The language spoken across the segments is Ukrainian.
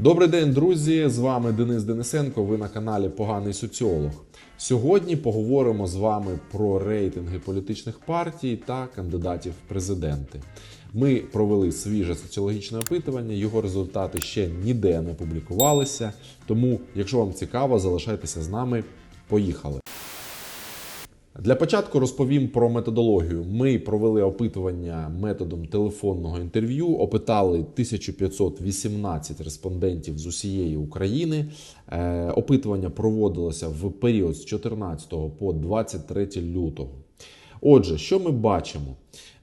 Добрий день, друзі! З вами Денис Денисенко. Ви на каналі Поганий соціолог. Сьогодні поговоримо з вами про рейтинги політичних партій та кандидатів в президенти. Ми провели свіже соціологічне опитування. Його результати ще ніде не публікувалися. Тому, якщо вам цікаво, залишайтеся з нами. Поїхали. Для початку розповім про методологію. Ми провели опитування методом телефонного інтерв'ю, опитали 1518 респондентів з усієї України. Е, Опитування проводилося в період з 14 по 23 лютого. Отже, що ми бачимо?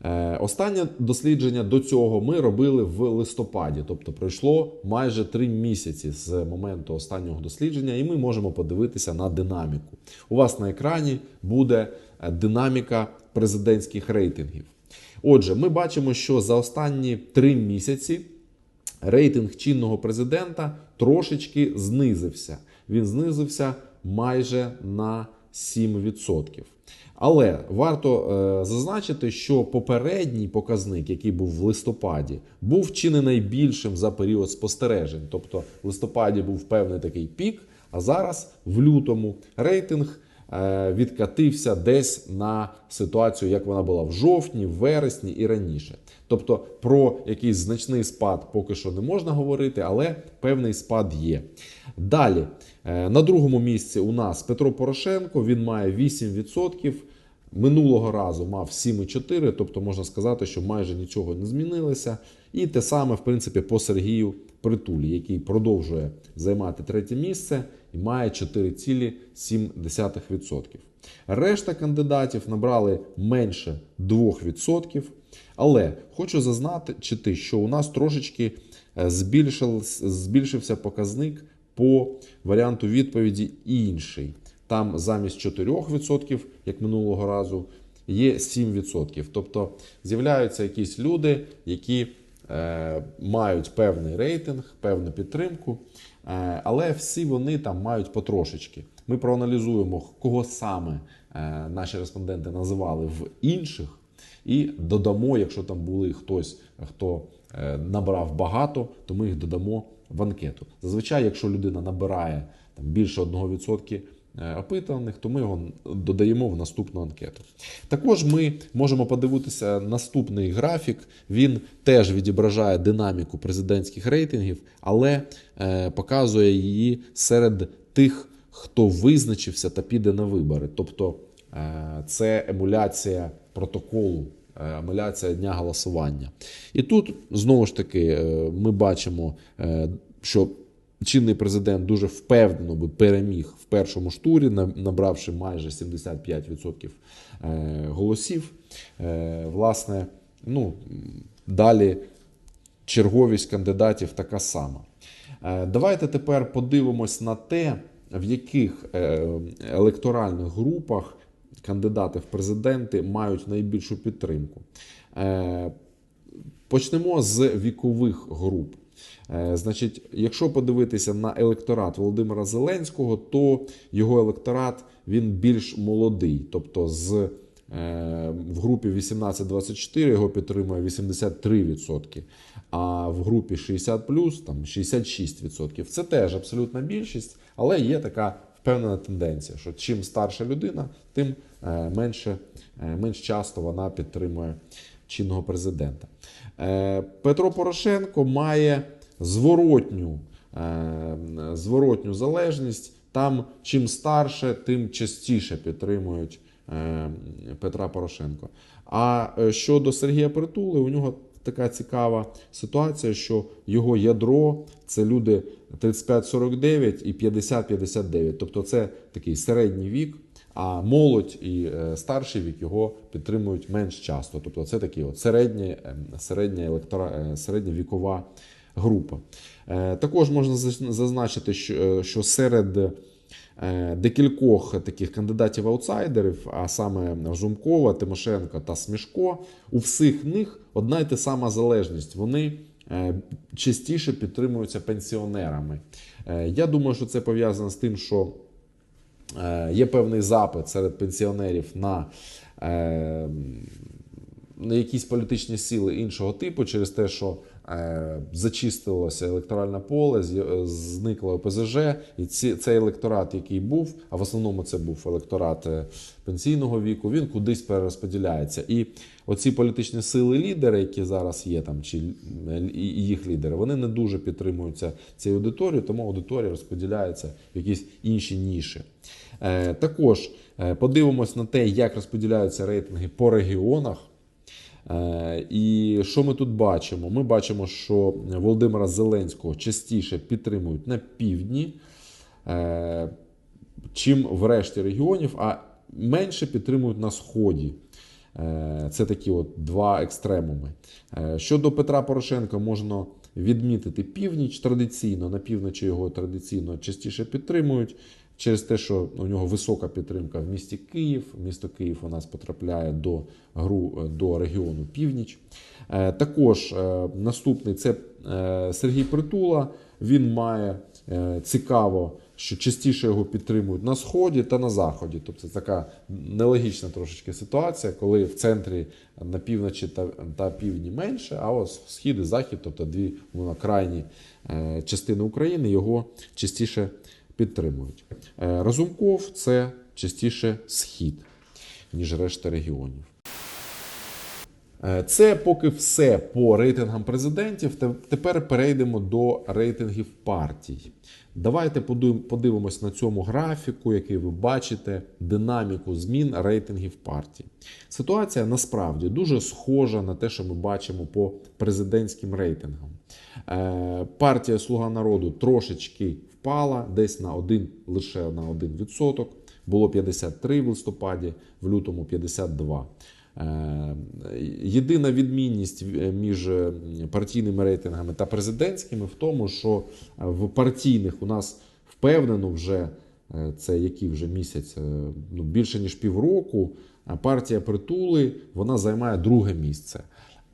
Е, Останнє дослідження до цього ми робили в листопаді, тобто пройшло майже три місяці з моменту останнього дослідження, і ми можемо подивитися на динаміку. У вас на екрані буде е, динаміка президентських рейтингів. Отже, ми бачимо, що за останні три місяці рейтинг чинного президента трошечки знизився. Він знизився майже на 7%. Але варто е, зазначити, що попередній показник, який був в листопаді, був чи не найбільшим за період спостережень. Тобто в листопаді був певний такий пік, а зараз в лютому рейтинг відкатився десь на ситуацію, як вона була в жовтні, в вересні і раніше. Тобто про якийсь значний спад поки що не можна говорити, але певний спад є. Далі, е, на другому місці у нас Петро Порошенко, він має 8%. Минулого разу мав 7,4, тобто можна сказати, що майже нічого не змінилося. І те саме, в принципі, по Сергію Притулі, який продовжує займати третє місце і має 4,7%. Решта кандидатів набрали менше 2%. Але хочу зазначити, що у нас трошечки е, збільшився показник по варіанту відповіді інший. Там замість 4%, як минулого разу, є 7%. Тобто з'являються якісь люди, які мають певний рейтинг, певну підтримку, е, але всі вони там мають потрошечки. Ми проаналізуємо, кого саме е, наші респонденти називали в інших. І додамо, якщо там були хтось, хто е, набрав багато, то ми їх додамо в анкету. Зазвичай, якщо людина набирає там, більше 1% е, опитаних, то ми його додаємо в наступну анкету. Також ми можемо подивитися наступний графік. Він теж відображає динаміку президентських рейтингів, але е, показує її серед тих, хто визначився та піде на вибори. Тобто е, це емуляція протоколу, е, емуляція дня голосування. І тут знову ж таки е, ми бачимо, е, що чинний президент дуже впевнено би переміг в першому ж турі, набравши майже 75% е, голосів. Е, Власне, ну, далі черговість кандидатів така сама. Е, Давайте тепер подивимось на те, в яких електоральних групах кандидати в президенти мають найбільшу підтримку. Почнемо з вікових груп. Е, Значить, якщо подивитися на електорат Володимира Зеленського, то його електорат він більш молодий, тобто з е, в групі 18-24 його підтримує 83%, а в групі 60 там 66%. Це теж абсолютна більшість, але є така впевнена тенденція, що чим старша людина, тим е, менше, менш часто вона підтримує чинного президента. Е, Петро Порошенко має зворотню, е, зворотню залежність. Там чим старше, тим частіше підтримують е, Петра Порошенко. А щодо Сергія Притули, у нього така цікава ситуація, що його ядро це люди 35-49 і 50-59. Тобто це такий середній вік. А молодь і е, старший вік його підтримують менш часто. Тобто це такі от середні, е, середня, електора, е, середня вікова група. Також можна зазначити, що, серед декількох таких кандидатів-аутсайдерів, а саме Разумкова, Тимошенко та Смішко, у всіх них одна й та сама залежність. Вони частіше підтримуються пенсіонерами. Я думаю, що це пов'язано з тим, що Є певний запит серед пенсіонерів на, е, на якісь політичні сили іншого типу, через те, що е, зачистилося електоральне поле, е, зникло ОПЗЖ, і ці, цей електорат, який був, а в основному це був електорат е, пенсійного віку, він кудись перерозподіляється. І оці політичні сили лідери, які зараз є там, чи е, їх лідери, вони не дуже підтримуються цією аудиторією, тому аудиторія розподіляється в якісь інші ніші. Е, Також е, подивимось на те, як розподіляються рейтинги по регіонах. Е, І що ми тут бачимо? Ми бачимо, що Володимира Зеленського частіше підтримують на півдні, чим в решті регіонів, а менше підтримують на сході. Це такі от два екстремуми. Щодо Петра Порошенка, можна відмітити північ традиційно, на півночі його традиційно частіше підтримують. Через те, що у нього висока підтримка в місті Київ. Місто Київ у нас потрапляє до гру е, до регіону Північ. Е, Також е, наступний це Сергій Притула. Він має цікаво, що частіше його підтримують на сході та на заході. Тобто це така нелогічна трошечки ситуація, коли в центрі на півночі та, та півдні менше, а ось схід і захід, тобто дві мовно, крайні частини України, його частіше підтримують. Е, Разумков це частіше схід, ніж решта регіонів. Е, Це поки все по рейтингам президентів. Тепер перейдемо до рейтингів партій. Давайте подив- подивимось на цьому графіку, який ви бачите, динаміку змін рейтингів партій. Ситуація насправді дуже схожа на те, що ми бачимо по президентським рейтингам. Е, Партія Слуга народу трошечки впала, десь на один, лише на 1%. Було 53 в листопаді, в лютому 52. Е, Єдина відмінність е, між е, партійними рейтингами та президентськими в тому, що в партійних у нас впевнено вже це який вже місяць, ну більше ніж півроку. Партія притули вона займає друге місце.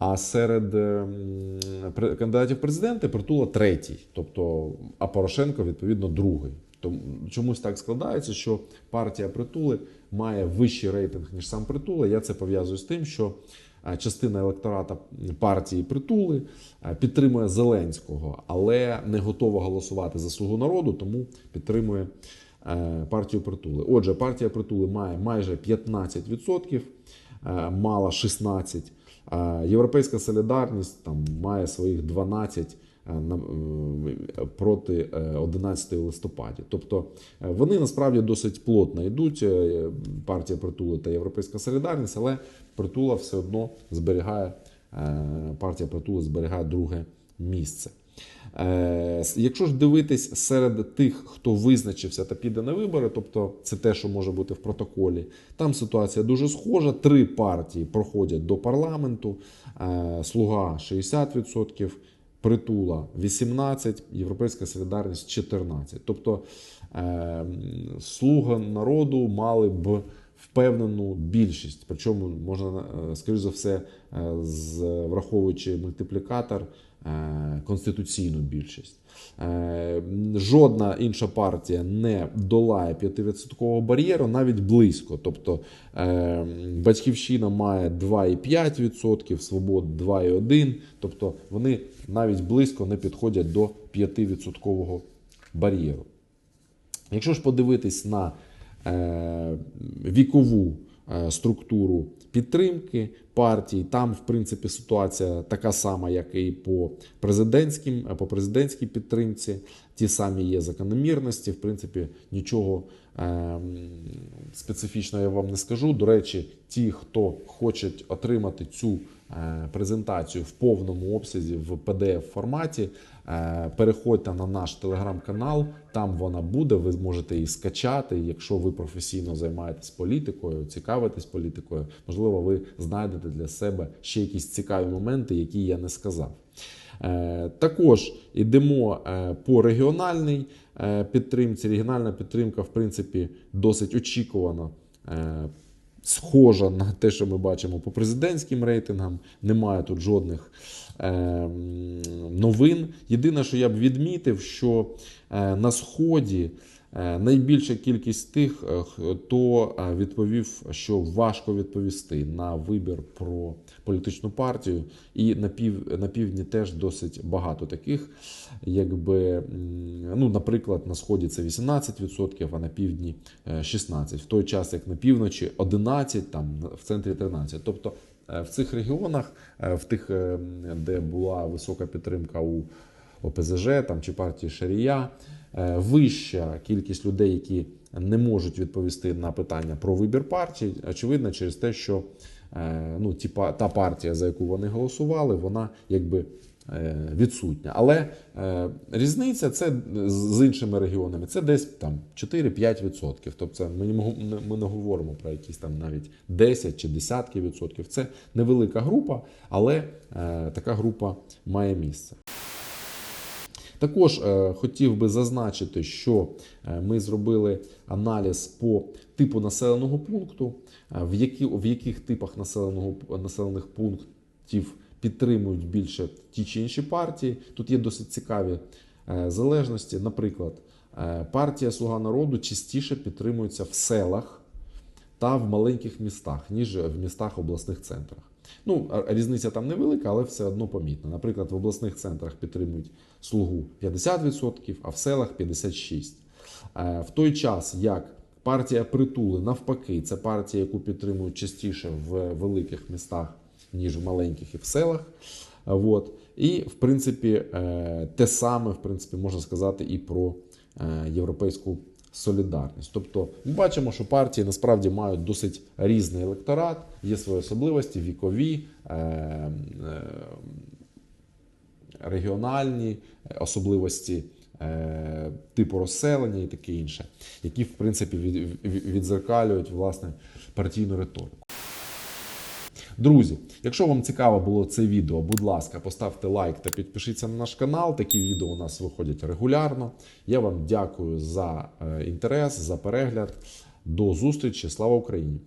А серед е, кандидатів президенти притула третій, тобто а Порошенко відповідно другий. Тому чомусь так складається, що партія притули має вищий рейтинг ніж сам притула. Я це пов'язую з тим, що е, частина електората партії притули е, підтримує Зеленського, але не готова голосувати за слугу народу, тому підтримує е, партію притули. Отже, партія притули має майже 15%, е, мала 16%. Е, Європейська солідарність там має своїх 12 е, е, проти е, 11 листопаді. Тобто е, вони насправді досить плотно йдуть. е, Партія Притули та Європейська солідарність, але Притула все одно зберігає, е, партія Притули зберігає друге місце. Е, Якщо ж дивитись серед тих, хто визначився та піде на вибори, тобто це те, що може бути в протоколі, там ситуація дуже схожа. Три партії проходять до парламенту, е, слуга 60%, притула 18%, Європейська солідарність 14%. Тобто е, слуга народу мали б впевнену більшість. Причому можна, е, скоріш за все, е, з враховуючи мультиплікатор. е, Конституційну більшість. Жодна інша партія не долає 5% бар'єру навіть близько. Тобто Батьківщина має 2,5%, Свобод 2,1%. Тобто вони навіть близько не підходять до 5% бар'єру. Якщо ж подивитись на вікову е, структуру підтримки партій, там, в принципі, ситуація така сама, як і по президентським, по президентській підтримці. Ті самі є закономірності. В принципі, нічого е, специфічного я вам не скажу. До речі, ті, хто хочуть отримати цю е, презентацію в повному обсязі в pdf форматі. Е, Переходьте на наш телеграм-канал, там вона буде. Ви зможете її скачати. Якщо ви професійно займаєтесь політикою, цікавитесь політикою, можливо, ви знайдете для себе ще якісь цікаві моменти, які я не сказав. Е, Також йдемо е, по регіональній е, підтримці. Регіональна підтримка, в принципі, досить очікувана. Схожа на те, що ми бачимо по президентським рейтингам. Немає тут жодних е, новин. Єдине, що я б відмітив, що е, на сході Найбільша кількість тих, е, хто е, відповів, що важко відповісти на вибір про політичну партію, і на пів на півдні теж досить багато таких. Якби ну, наприклад, на сході це 18%, а на півдні е, 16%. В той час, як на півночі 11%, там в центрі 13%. Тобто е, в цих регіонах, е, в тих, е, де була висока підтримка у ОПЗЖ там, чи партії Шарія, е, вища кількість людей, які не можуть відповісти на питання про вибір партії, очевидно, через те, що е, ну, та партія, за яку вони голосували, вона якби е, відсутня. Але е, різниця це з іншими регіонами це десь там 4-5%. Тобто це ми, не ми не говоримо про якісь там навіть 10 чи десятки відсотків. Це невелика група, але е, така група має місце. Також е, хотів би зазначити, що е, ми зробили аналіз по типу населеного пункту, е, в, які, в яких типах населеного, населених пунктів підтримують більше ті чи інші партії. Тут є досить цікаві залежності. Наприклад, партія Слуга народу частіше підтримується в селах та в маленьких містах, ніж в містах обласних центрах. Ну, різниця там невелика, але все одно помітна. Наприклад, в обласних центрах підтримують слугу 50%, а в селах 56%. Е, В той час, як партія притули, навпаки, це партія, яку підтримують частіше в великих містах, ніж в маленьких і в селах. От. І, в принципі, е, те саме, в принципі, можна сказати і про е, європейську солідарність. Тобто, ми бачимо, що партії насправді мають досить різний електорат, є свої особливості, вікові, е, е, регіональні особливості. е, Типу розселення і таке інше, які в принципі від- від- відзеркалюють власне партійну риторику. Друзі, якщо вам цікаво було це відео, будь ласка, поставте лайк та підпишіться на наш канал. Такі відео у нас виходять регулярно. Я вам дякую за е, інтерес, за перегляд. До зустрічі. Слава Україні!